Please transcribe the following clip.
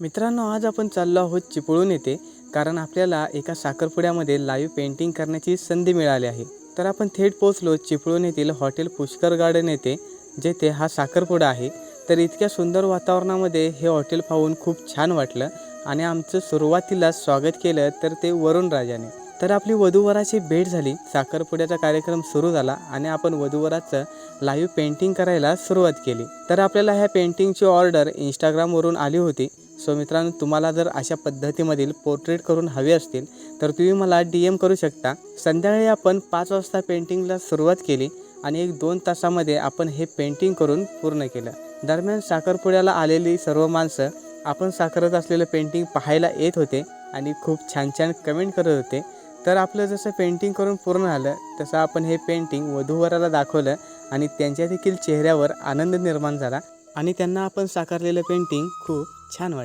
मित्रांनो आज आपण चाललो आहोत चिपळूण येथे कारण आपल्याला एका साखरपुड्यामध्ये लाईव्ह पेंटिंग करण्याची संधी मिळाली आहे. तर आपण थेट पोचलो चिपळूण येथील हॉटेल पुष्कर गार्डन येथे जेथे हा साखरपुडा आहे. तर इतक्या सुंदर वातावरणामध्ये हे हॉटेल पाहून खूप छान वाटलं आणि आमचं सुरुवातीला स्वागत केलं तर ते वरुण राजाने. तर आपली वधूवराची भेट झाली. साखरपुड्याचा कार्यक्रम सुरू झाला आणि आपण वधूवराचं लाईव्ह पेंटिंग करायला सुरुवात केली. तर आपल्याला ह्या पेंटिंगची ऑर्डर इंस्टाग्रामवरून आली होती. सो मित्रांनो तुम्हाला जर अशा पद्धतीमधील पोर्ट्रेट करून हवे असतील तर तुम्ही मला डी एम करू शकता. संध्याकाळी आपण पाच वाजता पेंटिंगला सुरुवात केली आणि एक दोन तासामध्ये आपण हे पेंटिंग करून पूर्ण केलं. दरम्यान साखरपुड्याला आलेली सर्व माणसं आपण साखरत असलेलं पेंटिंग पाहायला येत होते आणि खूप छान छान कमेंट करत होते. तर आपलं जसं पेंटिंग करून पूर्ण झालं तसं आपण हे पेंटिंग वधूवराला दाखवलं आणि त्यांच्या देखील चेहऱ्यावर आनंद निर्माण झाला आणि त्यांना आपण साकारलेलं पेंटिंग खूप छान वाटलं.